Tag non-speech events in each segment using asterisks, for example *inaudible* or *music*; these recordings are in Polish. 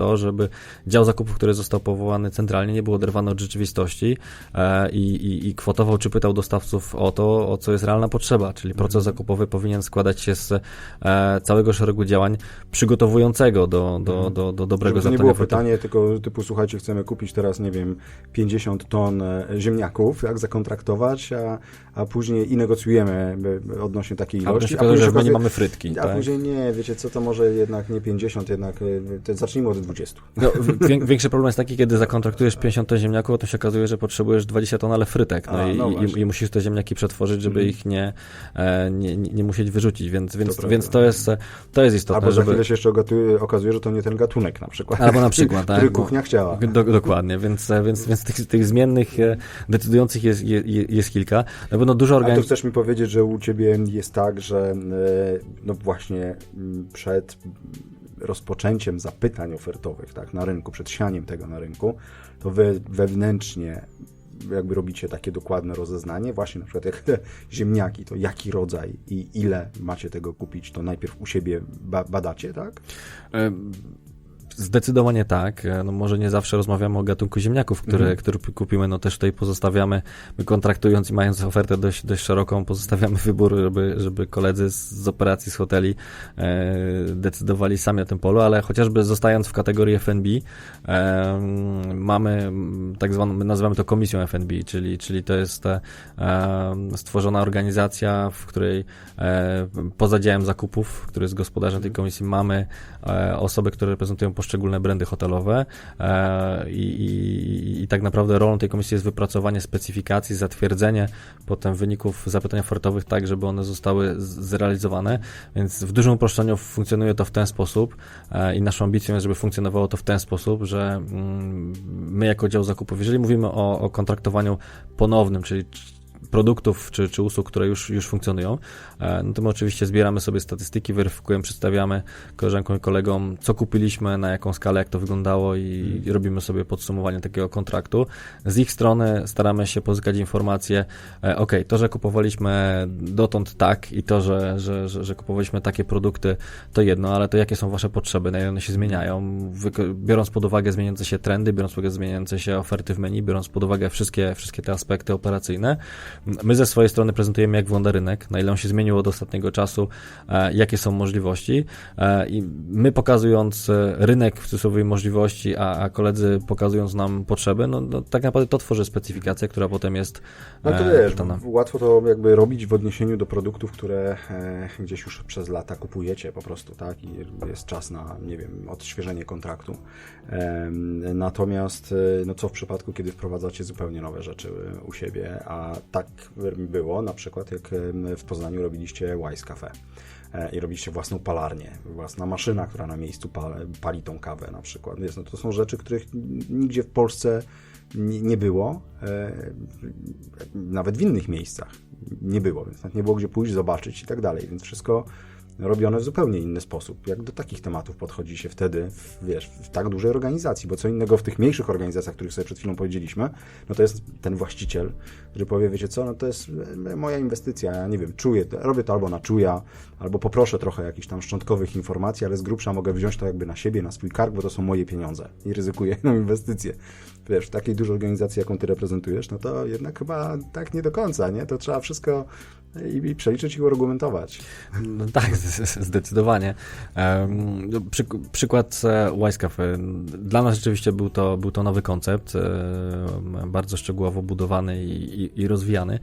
to, żeby dział zakupów, który został powołany centralnie, nie był oderwany od rzeczywistości e, i, i, i kwotował czy pytał dostawców o to, o co jest realna potrzeba, czyli proces mhm. zakupowy powinien składać się z e, całego szeregu działań przygotowującego do, do, mhm. do, do dobrego Żeby to nie było pytanie tylko typu, słuchajcie, chcemy kupić teraz, nie wiem, 50 ton e, ziemniaków, jak zakontraktować, a, a później i negocjujemy odnośnie takiej ilości. A, a później, że my nie mamy frytki. A tak? później nie, wiecie co, to może jednak nie 50, jednak to zacznijmy od 20. No, większy problem jest taki, kiedy zakontraktujesz 50 ton ziemniaków, to się okazuje, że potrzebujesz 20 ton, ale frytek. No, A, i, no i, i, musisz te ziemniaki przetworzyć, żeby mhm. ich nie, e, nie, nie, nie, musieć wyrzucić, więc, więc, to, więc to, jest, to jest istotne. Albo żeby... za chwilę się jeszcze okazuje, że to nie ten gatunek na przykład. Albo na przykład, tak. *laughs* Który kuchnia chciała. Do, dokładnie, więc, e, więc, więc tych, tych zmiennych e, decydujących jest, jest, jest kilka. Na pewno dużo organizacji... Chcesz mi powiedzieć, że u Ciebie jest tak, że no właśnie przed rozpoczęciem zapytań ofertowych tak, na rynku, przed sianiem tego na rynku, to wy wewnętrznie jakby robicie takie dokładne rozeznanie, właśnie na przykład jak te *laughs* ziemniaki, to jaki rodzaj i ile macie tego kupić, to najpierw u siebie ba badacie, tak? Zdecydowanie tak. E, no może nie zawsze rozmawiamy o gatunku ziemniaków, które, mhm. które kupimy. No też tutaj pozostawiamy, my kontraktując i mając ofertę dość, dość szeroką, pozostawiamy *laughs* wybór, żeby, żeby koledzy z, z operacji, z hoteli e, decydowali sami o tym polu, ale chociażby zostając w kategorii FNB, e, mamy tak zwaną, my nazywamy to komisją FNB, czyli, czyli to jest e, stworzona organizacja, w której e, poza działem zakupów, który jest gospodarzem tej komisji, mamy e, osoby, które reprezentują poszczególne poszczególne brandy hotelowe e, i, i, i, tak naprawdę rolą tej komisji jest wypracowanie specyfikacji, zatwierdzenie potem wyników zapytań ofertowych tak, żeby one zostały zrealizowane, więc w dużym uproszczeniu funkcjonuje to w ten sposób e, i naszą ambicją jest, żeby funkcjonowało to w ten sposób, że mm, my jako dział zakupów, jeżeli mówimy o, o kontraktowaniu ponownym, czyli produktów czy, czy usług, które już, już funkcjonują, e, no to my oczywiście zbieramy sobie statystyki, weryfikujemy, przedstawiamy koleżankom i kolegom, co kupiliśmy, na jaką skalę, jak to wyglądało i hmm. robimy sobie podsumowanie takiego kontraktu. Z ich strony staramy się pozyskać informacje, e, ok, to, że kupowaliśmy dotąd tak i to, że, że, że, że kupowaliśmy takie produkty, to jedno, ale to jakie są wasze potrzeby, na ile one się zmieniają, biorąc pod uwagę zmieniające się trendy, biorąc pod uwagę zmieniające się oferty w menu, biorąc pod uwagę wszystkie, wszystkie te aspekty operacyjne, My ze swojej strony prezentujemy, jak wygląda rynek, na ile on się zmienił od ostatniego czasu, e, jakie są możliwości. E, I my pokazując e, rynek w cudzysłowie możliwości, a, a koledzy pokazując nam potrzeby, no, no, tak naprawdę to tworzy specyfikację, która potem jest. No to wiesz, łatwo to jakby robić w odniesieniu do produktów, które gdzieś już przez lata kupujecie po prostu, tak? I jest czas na, nie wiem, odświeżenie kontraktu. Natomiast, no co w przypadku, kiedy wprowadzacie zupełnie nowe rzeczy u siebie, a tak było, na przykład jak w Poznaniu robiliście Wise Cafe e, i robiliście własną palarnię, własna maszyna, która na miejscu pali, pali tą kawę na przykład. Więc no, to są rzeczy, których nigdzie w Polsce nie było, e, nawet w innych miejscach nie było, więc nie było gdzie pójść, zobaczyć i tak dalej, więc wszystko robione w zupełnie inny sposób. Jak do takich tematów podchodzi się wtedy, w, wiesz, w tak dużej organizacji, bo co innego w tych mniejszych organizacjach, których sobie przed chwilą powiedzieliśmy, no to jest ten właściciel, który powie, wiecie co, no to jest moja inwestycja, ja nie wiem, czuję, robię to albo na czuja, albo poproszę trochę jakichś tam szczątkowych informacji, ale z grubsza mogę wziąć to jakby na siebie, na swój kark, bo to są moje pieniądze i ryzykuję jedną inwestycję. Wiesz, w takiej dużej organizacji, jaką ty reprezentujesz, no to jednak chyba tak nie do końca, nie? To trzeba wszystko i, i przeliczyć i uargumentować. No tak, *laughs* zdecydowanie. Przy, przykład e, Wise Cafe. Dla nas rzeczywiście był to, był to nowy koncept, e, bardzo szczegółowo budowany i, i, i rozwijany.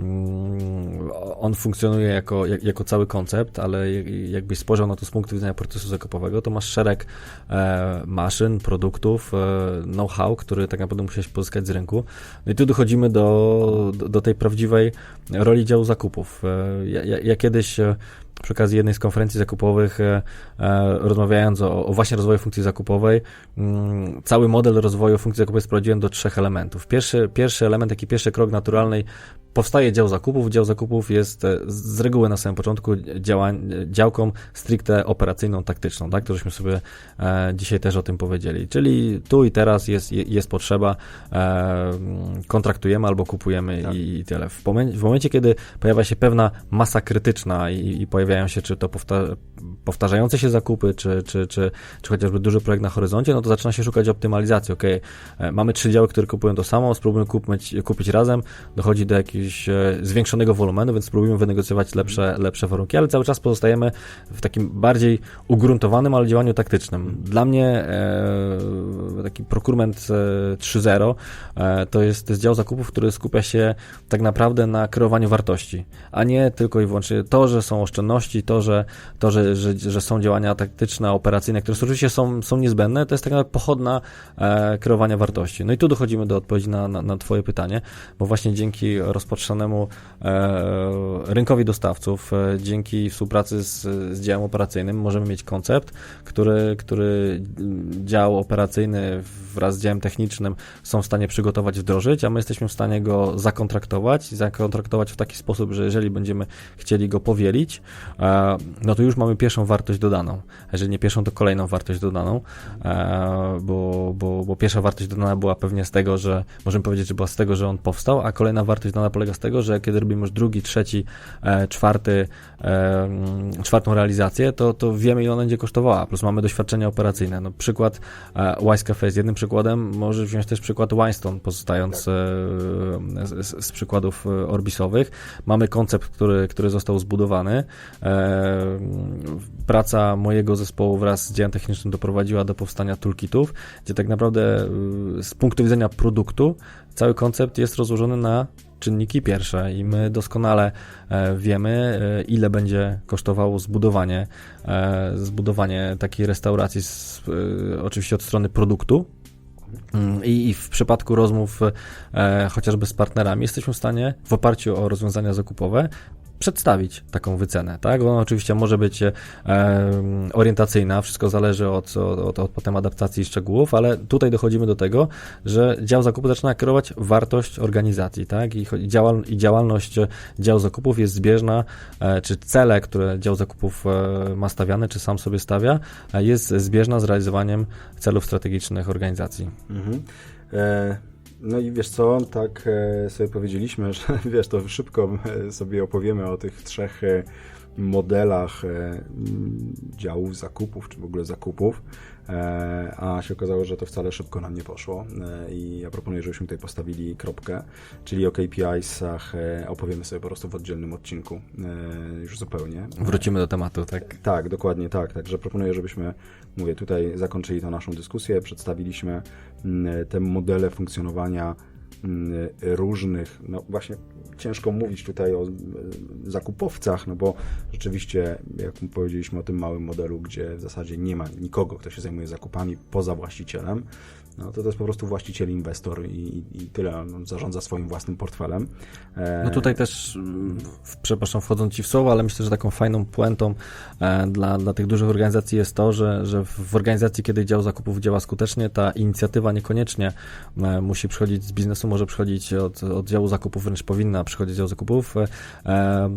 Mm, on funkcjonuje jako, jako cały koncept, ale jakbyś spojrzał na to z punktu widzenia procesu zakupowego, to masz szereg e, maszyn, produktów, know-how, który tak naprawdę musiałeś pozyskać z rynku. No i tu dochodzimy do, do, do tej prawdziwej roli działu zakupów. Ja, ja, ja kiedyś przy okazji jednej z konferencji zakupowych, e, e, rozmawiając o, o, właśnie rozwoju funkcji zakupowej, mm, cały model rozwoju funkcji zakupowej sprowadziłem do trzech elementów. Pierwszy, pierwszy element, taki pierwszy krok naturalnej, powstaje dział zakupów. Dział zakupów jest e, z reguły na samym początku działań, działką stricte operacyjną, taktyczną, tak? To żeśmy sobie dzisiaj też o tym powiedzieli. Czyli tu i teraz jest, jest potrzeba, kontraktujemy albo kupujemy tak. i, tyle. W momencie, w momencie, kiedy pojawia się pewna masa krytyczna i, i pojawia pojawiają się, czy to powta- powtarzające się zakupy, czy, czy, czy, czy chociażby duży projekt na horyzoncie, no to zaczyna się szukać optymalizacji. Ok, mamy trzy działy, które kupują to samo, spróbujmy kupić, kupić razem, dochodzi do jakiegoś e, zwiększonego wolumenu, więc spróbujmy wynegocjować lepsze, lepsze warunki, ale cały czas pozostajemy w takim bardziej ugruntowanym, ale działaniu taktycznym. Dla mnie e, taki procurement e, 3.0 e, to jest, to jest dział zakupów, który skupia się tak naprawdę na kreowaniu wartości, a nie tylko i wyłącznie to, że są oszczędności, to, że, to, że, że, że są działania taktyczne, operacyjne, które oczywiście są, są niezbędne, to jest tak naprawdę pochodna e, kreowania wartości. No i tu dochodzimy do odpowiedzi na, na, na Twoje pytanie, bo właśnie dzięki rozpoczynanemu e, rynkowi dostawców, e, dzięki współpracy z, z działem operacyjnym możemy mieć koncept, który, który dział operacyjny wraz z działem technicznym są w stanie przygotować, wdrożyć, a my jesteśmy w stanie go zakontraktować zakontraktować w taki sposób, że jeżeli będziemy chcieli go powielić, e, no to już mamy pierwszą wartość dodaną. Jeżeli nie pierwszą, to kolejną wartość dodaną, bo, bo, bo pierwsza wartość dodana była pewnie z tego, że możemy powiedzieć, że była z tego, że on powstał, a kolejna wartość dodana polega z tego, że kiedy robimy już drugi, trzeci, e, czwarty, e, czwartą realizację, to, to wiemy, ile ona będzie kosztowała, plus mamy doświadczenie operacyjne. No, przykład e, Wise Cafe jest jednym przykładem, możesz wziąć też przykład Winestone, pozostając Tak. z, z przykładów orbisowych. Mamy koncept, który, który został zbudowany. Praca mojego zespołu wraz z działem technicznym doprowadziła do powstania toolkitów, gdzie tak naprawdę z punktu widzenia produktu cały koncept jest rozłożony na czynniki pierwsze i my doskonale e, wiemy, e, ile będzie kosztowało zbudowanie, e, zbudowanie takiej restauracji, z, oczywiście od strony produktu. Mm, I, w przypadku rozmów chociażby z partnerami jesteśmy w stanie w oparciu o rozwiązania zakupowe przedstawić taką wycenę, tak? Ona oczywiście może być e, orientacyjna, wszystko zależy od, od, od potem adaptacji szczegółów, ale tutaj dochodzimy do tego, że dział zakupu zaczyna kierować wartość organizacji, tak? I, działal, i działalność działu zakupów jest zbieżna, e, czy cele, które dział zakupów e, ma stawiane, czy sam sobie stawia, e, jest zbieżna z realizowaniem celów strategicznych organizacji. Mhm. E, no i wiesz co, tak e, sobie powiedzieliśmy, *laughs* że wiesz, to szybko e, sobie opowiemy o tych trzech e, modelach e, działów zakupów, czy w ogóle zakupów, e, a się okazało, że to wcale szybko nam nie poszło e, i ja proponuję, żebyśmy tutaj postawili kropkę, czyli o KPIs-ach opowiemy sobie po prostu w oddzielnym odcinku, już zupełnie. Wrócimy do tematu, tak? Tak, dokładnie tak. Także proponuję, żebyśmy, mówię, tutaj zakończyli tą naszą dyskusję. Przedstawiliśmy te modele funkcjonowania różnych, no właśnie ciężko mówić tutaj o mm, zakupowcach, no bo rzeczywiście, jak powiedzieliśmy o tym małym modelu, gdzie w zasadzie nie ma nikogo, kto się zajmuje zakupami poza właścicielem, no to to jest po prostu właściciel, inwestor i, i- tyle. On zarządza swoim własnym portfelem. No tutaj też, mm, przepraszam, wchodząc Ci w słowo, ale myślę, że taką fajną puentą e, dla, dla tych dużych organizacji jest to, że, że w organizacji, kiedy dział zakupów działa skutecznie, ta inicjatywa niekoniecznie e, musi przychodzić z biznesu, może przychodzić od, od działu zakupów, wręcz powinna przychodzić z działu zakupów e,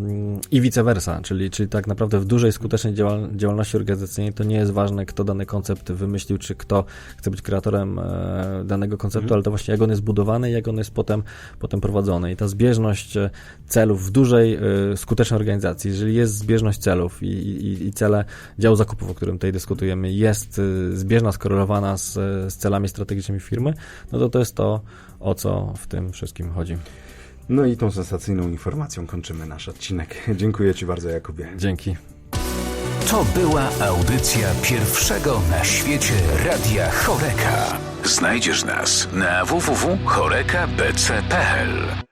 i vice versa, czyli, czyli tak naprawdę w dużej, skutecznej działal, działalności organizacyjnej to nie jest ważne, kto dany koncept wymyślił, czy kto chce być kreatorem e, danego konceptu, Mhm. ale to właśnie jak on jest budowany, jak on jest potem, potem prowadzony. I ta zbieżność e, celów w dużej, e, skutecznej organizacji, jeżeli jest zbieżność celów i, i, i cele działu zakupów, o którym tutaj dyskutujemy, jest e, zbieżna, skorelowana z, e, z celami strategicznymi firmy, no to to jest to, o co w tym wszystkim chodzi. No i tą sensacyjną informacją kończymy nasz odcinek. *laughs* Dziękuję Ci bardzo, Jakubie. Dzięki. To była audycja pierwszego na świecie Radia Choreka. Znajdziesz nas na www.chorekabc.pl